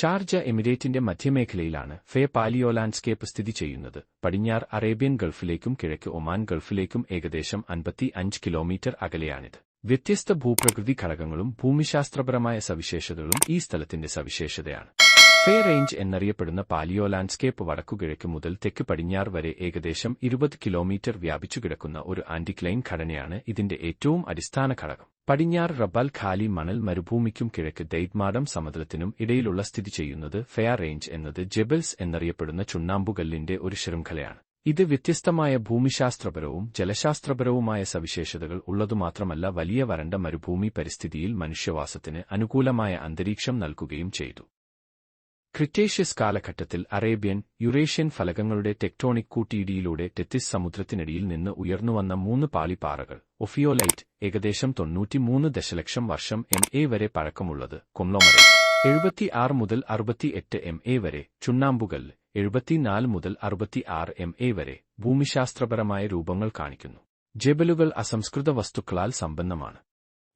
Sharjah എമിറേറ്റിന്റെ മധ്യമേഖലയിലാണ് ഫേ paleo landscape സ്ഥിതി ചെയ്യുന്നത്. പടിഞ്ഞാറ് അറേബ്യൻ ഗൾഫിലേക്കും കിഴക്ക് ഒമാൻ ഗൾഫിലേക്കും ഏകദേശം അൻപത്തി അഞ്ച് കിലോമീറ്റർ അകലെയാണിത്. വ്യത്യസ്ത ഭൂപ്രകൃതി ഘടകങ്ങളും ഭൂമിശാസ്ത്രപരമായ സവിശേഷതകളും ഈ സ്ഥലത്തിന്റെ സവിശേഷതയാണ്. ഫേ റേഞ്ച് എന്നറിയപ്പെടുന്ന പാലിയോ ലാൻഡ്സ്കേപ്പ് വടക്കുകിഴക്ക് മുതൽ തെക്ക് പടിഞ്ഞാറ് വരെ ഏകദേശം ഇരുപത് കിലോമീറ്റർ വ്യാപിച്ചു കിടക്കുന്ന ഒരു ആന്റിക്ലൈൻ ഘടനയാണ് ഇതിന്റെ ഏറ്റവും അടിസ്ഥാന ഘടകം. പടിഞ്ഞാറ് റബാൽ ഖാലി മണൽ മരുഭൂമിക്കും കിഴക്ക് ദൈത്മാടം സമതലത്തിനും ഇടയിലുള്ള സ്ഥിതി ചെയ്യുന്നത് ഫെയർ റേഞ്ച് എന്നത് ജെബൽസ് എന്നറിയപ്പെടുന്ന ചുണ്ണാമ്പുകല്ലിന്റെ ഒരു ശൃംഖലയാണ്. ഇത് വ്യത്യസ്തമായ ഭൂമിശാസ്ത്രപരവും ജലശാസ്ത്രപരവുമായ സവിശേഷതകൾ ഉള്ളതുമാത്രമല്ല വലിയ വരണ്ട മരുഭൂമി പരിസ്ഥിതിയിൽ മനുഷ്യവാസത്തിന് അനുകൂലമായ അന്തരീക്ഷം നൽകുകയും ചെയ്തു. ക്രിറ്റേഷ്യസ് കാലഘട്ടത്തിൽ അറേബ്യൻ യുറേഷ്യൻ ഫലകങ്ങളുടെ ടെക്ടോണിക് കൂട്ടിയിടിയിലൂടെ ടെത്തിസ് സമുദ്രത്തിനടിയിൽ നിന്ന് ഉയർന്നുവന്ന മൂന്ന് പാളിപ്പാറകൾ. ഒഫിയോലൈറ്റ് ഏകദേശം തൊണ്ണൂറ്റിമൂന്ന് ദശലക്ഷം വർഷം എം എ വരെ പഴക്കമുള്ളത് കൊംലോമറേറ്റ് എഴുപത്തിയാറ് മുതൽ അറുപത്തിയെട്ട് എം എ വരെ ചുണ്ണാമ്പുകൽ എഴുപത്തിനാല് മുതൽ അറുപത്തിയാറ് എം എ വരെ ഭൂമിശാസ്ത്രപരമായ രൂപങ്ങൾ കാണിക്കുന്നു. ജബലുകൾ അസംസ്കൃത വസ്തുക്കളാൽ സമ്പന്നമാണ്.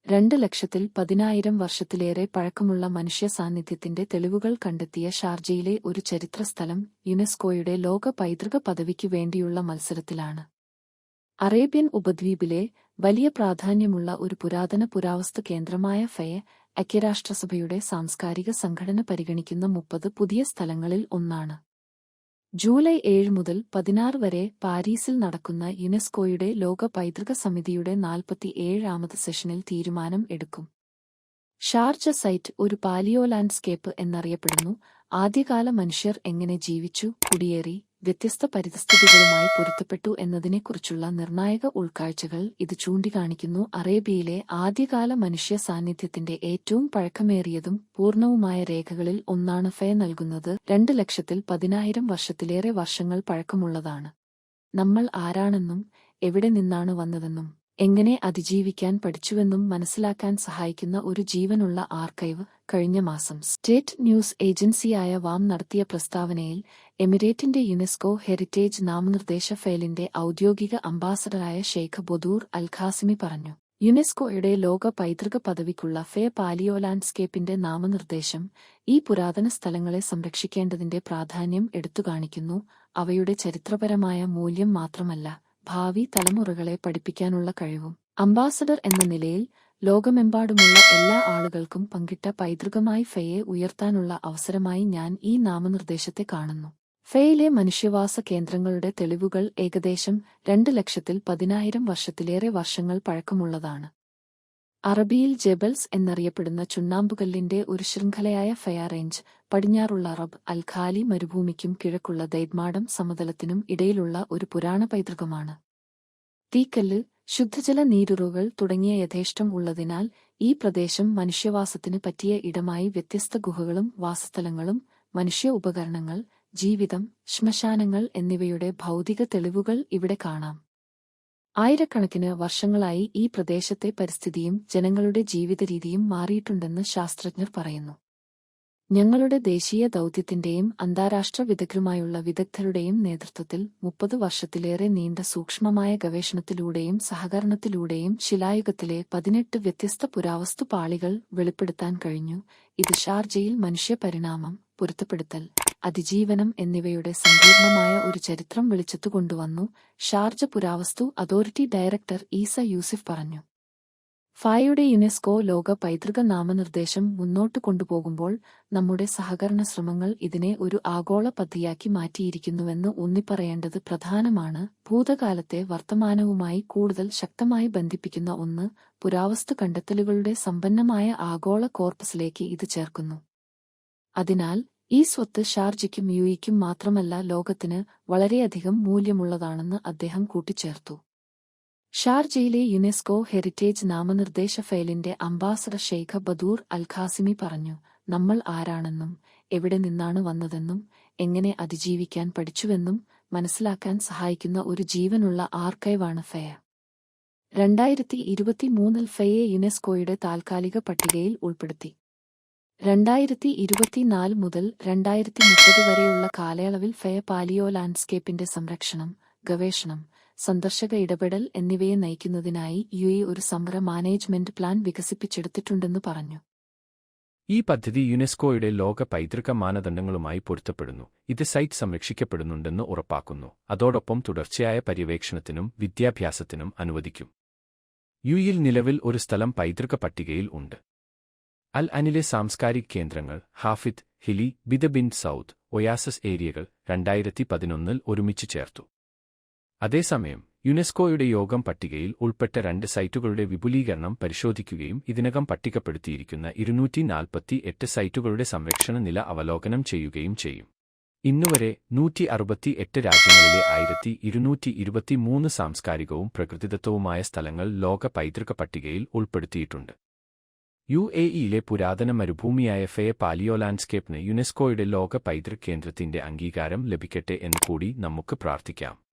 രണ്ട് ലക്ഷത്തിൽ പതിനായിരം വർഷത്തിലേറെ പഴക്കമുള്ള മനുഷ്യ സാന്നിധ്യത്തിന്റെ തെളിവുകൾ കണ്ടെത്തിയ ഷാർജയിലെ ഒരു ചരിത്ര സ്ഥലം യുനെസ്കോയുടെ ലോക പൈതൃക പദവിക്കു വേണ്ടിയുള്ള മത്സരത്തിലാണ്. അറേബ്യൻ ഉപദ്വീപിലെ വലിയ പ്രാധാന്യമുള്ള ഒരു പുരാതന പുരാവസ്തു കേന്ദ്രമായ ഫയ ഐക്യരാഷ്ട്രസഭയുടെ സാംസ്കാരിക സംഘടന പരിഗണിക്കുന്ന മുപ്പത് പുതിയ സ്ഥലങ്ങളിൽ ഒന്നാണ്. ജൂലൈ ഏഴ് മുതൽ പതിനാറ് വരെ പാരീസിൽ നടക്കുന്ന യുനെസ്കോയുടെ ലോക പൈതൃക സമിതിയുടെ നാൽപ്പത്തിയേഴാമത് സെഷനിൽ തീരുമാനം എടുക്കും. ഷാർജ സൈറ്റ് ഒരു പാലിയോ ലാൻഡ്സ്കേപ്പ് എന്നറിയപ്പെടുന്നു. ആദ്യകാല മനുഷ്യർ എങ്ങനെ ജീവിച്ചു കുടിയേറി വ്യത്യസ്ത പരിതസ്ഥിതികളുമായി പൊരുത്തപ്പെട്ടു എന്നതിനെക്കുറിച്ചുള്ള നിർണായക ഉൾക്കാഴ്ചകൾ ഇത് ചൂണ്ടിക്കാണിക്കുന്നു. അറേബ്യയിലെ ആദ്യകാല മനുഷ്യ സാന്നിധ്യത്തിന്റെ ഏറ്റവും പഴക്കമേറിയതും പൂർണവുമായ രേഖകളിൽ ഒന്നാണ് ഫെ നൽകുന്നത്. രണ്ട് ലക്ഷത്തിൽ പതിനായിരം വർഷത്തിലേറെ വർഷങ്ങൾ പഴക്കമുള്ളതാണ്. നമ്മൾ ആരാണെന്നും എവിടെ നിന്നാണ് വന്നതെന്നും എങ്ങനെ അതിജീവിക്കാൻ പഠിച്ചുവെന്നും മനസ്സിലാക്കാൻ സഹായിക്കുന്ന ഒരു ജീവനുള്ള ആർക്കൈവ് കഴിഞ്ഞ മാസം സ്റ്റേറ്റ് ന്യൂസ് ഏജൻസിയായ വാം നടത്തിയ പ്രസ്താവനയിൽ എമിറേറ്റിന്റെ യുനെസ്കോ ഹെറിറ്റേജ് നാമനിർദ്ദേശ ഫയലിന്റെ ഔദ്യോഗിക അംബാസഡറായ ഷെയ്ഖ് ബൊദൂർ അൽഖാസിമി പറഞ്ഞു. യുനെസ്കോയുടെ ലോക പൈതൃക പദവിക്കുള്ള ഫേ പാലിയോ ലാൻഡ്സ്കേപ്പിന്റെ നാമനിർദ്ദേശം ഈ പുരാതന സ്ഥലങ്ങളെ സംരക്ഷിക്കേണ്ടതിന്റെ പ്രാധാന്യം എടുത്തുകാണിക്കുന്നു. അവയുടെ ചരിത്രപരമായ മൂല്യം മാത്രമല്ല ഭാവി തലമുറകളെ പഠിപ്പിക്കാനുള്ള കഴിവും. അംബാസഡർ എന്ന നിലയിൽ ലോകമെമ്പാടുമുള്ള എല്ലാ ആളുകൾക്കും പങ്കിട്ട പൈതൃകമായി ഫെയെ ഉയർത്താനുള്ള അവസരമായി ഞാൻ ഈ നാമനിർദ്ദേശത്തെ കാണുന്നു. ഫെയിലെ മനുഷ്യവാസ കേന്ദ്രങ്ങളുടെ തെളിവുകൾ ഏകദേശം രണ്ട് ലക്ഷത്തിൽ പതിനായിരം വർഷത്തിലേറെ വർഷങ്ങൾ പഴക്കമുള്ളതാണ്. അറബിയിൽ ജെബൽസ് എന്നറിയപ്പെടുന്ന ചുണ്ണാമ്പുകല്ലിന്റെ ഒരു ശൃംഖലയായ ഫയ റേഞ്ച് പടിഞ്ഞാറുള്ള അറബ് അൽഖാലി മരുഭൂമിക്കും കിഴക്കുള്ള ദൈത്മാടം സമതലത്തിനും ഇടയിലുള്ള ഒരു പുരാണ പൈതൃകമാണ്. തീക്കല്ല് ശുദ്ധജല നീരുറുകൾ തുടങ്ങിയ യഥേഷ്ടം ഉള്ളതിനാൽ ഈ പ്രദേശം മനുഷ്യവാസത്തിന് പറ്റിയ ഇടമായി വ്യത്യസ്ത ഗുഹകളും വാസസ്ഥലങ്ങളും മനുഷ്യ ഉപകരണങ്ങൾ ജീവിതം ശ്മശാനങ്ങൾ എന്നിവയുടെ ഭൗതിക തെളിവുകൾ ഇവിടെ കാണാം. ആയിരക്കണക്കിന് വർഷങ്ങളായി ഈ പ്രദേശത്തെ പരിസ്ഥിതിയും ജനങ്ങളുടെ ജീവിതരീതിയും മാറിയിട്ടുണ്ടെന്ന് ശാസ്ത്രജ്ഞർ പറയുന്നു. ഞങ്ങളുടെ ദേശീയ ദൗത്യത്തിന്റെയും അന്താരാഷ്ട്ര വിദഗ്ധരുമായുള്ള വിദഗ്ധരുടെയും നേതൃത്വത്തിൽ മുപ്പത് വർഷത്തിലേറെ നീണ്ട സൂക്ഷ്മമായ ഗവേഷണത്തിലൂടെയും സഹകരണത്തിലൂടെയും ശിലായുഗത്തിലെ പതിനെട്ട് വ്യത്യസ്ത പുരാവസ്തു പാളികൾ വെളിപ്പെടുത്താൻ കഴിഞ്ഞു. ഇത് ഷാർജയിൽ മനുഷ്യപരിണാമം പൊരുത്തപ്പെടുത്തൽ അതിജീവനം എന്നിവയുടെ സങ്കീർണമായ ഒരു ചരിത്രം വെളിച്ചത്തു കൊണ്ടുവന്നു ഷാർജ പുരാവസ്തു അതോറിറ്റി ഡയറക്ടർ ഈസ യൂസിഫ് പറഞ്ഞു. ഫായുടെ യുനെസ്കോ ലോക പൈതൃക നാമനിർദ്ദേശം മുന്നോട്ട് കൊണ്ടുപോകുമ്പോൾ നമ്മുടെ സഹകരണ ശ്രമങ്ങൾ ഇതിനെ ഒരു ആഗോള പദ്ധതിയാക്കി മാറ്റിയിരിക്കുന്നുവെന്ന് ഊന്നിപ്പറയേണ്ടത് പ്രധാനമാണ്. ഭൂതകാലത്തെ വർത്തമാനവുമായി കൂടുതൽ ശക്തമായി ബന്ധിപ്പിക്കുന്ന ഒന്ന് പുരാവസ്തു കണ്ടെത്തലുകളുടെ സമ്പന്നമായ ആഗോള കോർപ്പസിലേക്ക് ഇത് ചേർക്കുന്നു. അതിനാൽ ഈ സ്വത്ത് ഷാർജിക്കും യുഇക്കും മാത്രമല്ല ലോകത്തിന് വളരെയധികം മൂല്യമുള്ളതാണെന്ന് അദ്ദേഹം കൂട്ടിച്ചേർത്തു. ഷാർജയിലെ യുനെസ്കോ ഹെറിറ്റേജ് നാമനിർദ്ദേശ ഫയലിന്റെ ambassador Sheikha Bodour Al Qasimi പറഞ്ഞു നമ്മൾ ആരാണെന്നും എവിടെ നിന്നാണ് വന്നതെന്നും എങ്ങനെ അതിജീവിക്കാൻ പഠിച്ചുവെന്നും മനസ്സിലാക്കാൻ സഹായിക്കുന്ന ഒരു ജീവനുള്ള ആർക്കൈവാണ് ഫയ രണ്ടായിരത്തി ഇരുപത്തിമൂന്നിൽ ഫയെ യുനെസ്കോയുടെ താൽക്കാലിക പട്ടികയിൽ ഉൾപ്പെടുത്തി. രണ്ടായിരത്തി ഇരുപത്തിനാല് മുതൽ രണ്ടായിരത്തി മുപ്പത് വരെയുള്ള കാലയളവിൽ ഫയ പാലിയോ ലാൻഡ്സ്കേപ്പിന്റെ സംരക്ഷണം ഗവേഷണം സന്ദർശക ഇടപെടൽ എന്നിവയെ നയിക്കുന്നതിനായി യു എ ഒരു സമര മാനേജ്മെന്റ് പ്ലാൻ വികസിപ്പിച്ചെടുത്തിട്ടുണ്ടെന്ന് പറഞ്ഞു. ഈ പദ്ധതി യുനെസ്കോയുടെ ലോക പൈതൃക മാനദണ്ഡങ്ങളുമായി പൊരുത്തപ്പെടുന്നു. ഇത് സൈറ്റ് സംരക്ഷിക്കപ്പെടുന്നുണ്ടെന്ന് ഉറപ്പാക്കുന്നു. അതോടൊപ്പം തുടർച്ചയായ പര്യവേക്ഷണത്തിനും വിദ്യാഭ്യാസത്തിനും അനുവദിക്കും. യുയിൽ നിലവിൽ ഒരു സ്ഥലം പൈതൃക പട്ടികയിൽ ഉണ്ട്. അൽ അനിലെ സാംസ്കാരിക കേന്ദ്രങ്ങൾ ഹാഫിദ് ഹിലി ബിദബിൻ സൗത്ത് ഒയാസസ് ഏരിയകൾ രണ്ടായിരത്തി പതിനൊന്നിൽ ഒരുമിച്ച് ചേർത്തു. അതേസമയം യുനെസ്കോയുടെ യോഗം പട്ടികയിൽ ഉൾപ്പെട്ട രണ്ട് സൈറ്റുകളുടെ വിപുലീകരണം പരിശോധിക്കുകയും ഇതിനകം പട്ടികപ്പെടുത്തിയിരിക്കുന്ന ഇരുന്നൂറ്റി നാൽപ്പത്തി എട്ട് സൈറ്റുകളുടെ സംരക്ഷണ നില അവലോകനം ചെയ്യുകയും ചെയ്യും. ഇന്നുവരെ നൂറ്റി അറുപത്തി എട്ട് രാജ്യങ്ങളിലെ ആയിരത്തി ഇരുന്നൂറ്റി ഇരുപത്തിമൂന്ന് സാംസ്കാരികവും പ്രകൃതിദത്തവുമായ സ്ഥലങ്ങൾ ലോക പൈതൃക പട്ടികയിൽ ഉൾപ്പെടുത്തിയിട്ടുണ്ട്. യു എ ഇയിലെ പുരാതന മരുഭൂമിയായ ഫേ പാലിയോ ലാൻഡ്സ്കേപ്പിന് യുനെസ്കോയുടെ ലോക പൈതൃക കേന്ദ്രത്തിന്റെ അംഗീകാരം ലഭിക്കട്ടെ എന്ന് കൂടി നമുക്ക് പ്രാർത്ഥിക്കാം.